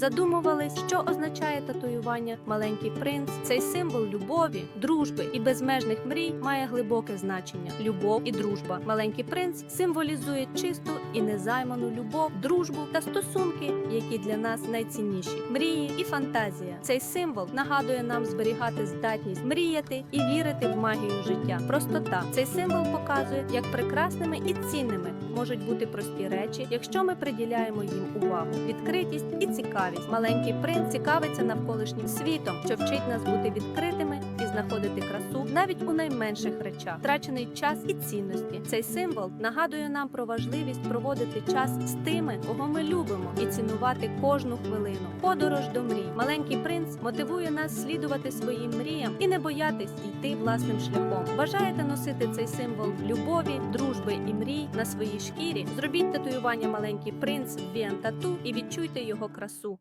Задумувались, що означає татуювання маленький принц. Цей символ любові, дружби і безмежних мрій має глибоке значення. Любов і дружба. Маленький принц символізує чисту і незайману любов, дружбу та стосунки, які для нас найцінніші. Мрії і фантазія. Цей символ нагадує нам зберігати здатність мріяти і вірити в магію життя. Простота. Цей символ показує, як прекрасними і цінними можуть бути прості речі, якщо ми приділяємо їм увагу. Відкритість і цікавість. Маленький принц цікавиться навколишнім світом, що вчить нас бути відкритими і знаходити красу навіть у найменших речах. Втрачений час і цінності. Цей символ нагадує нам про важливість проводити час з тими, кого ми любимо, і цінувати кожну хвилину. Подорож до мрій. Маленький принц мотивує нас слідувати своїм мріям і не боятись йти власним шляхом. Бажаєте носити цей символ любові, дружби і мрій на своїй шкірі? Зробіть татуювання маленький принц в тату і відчуйте його красу.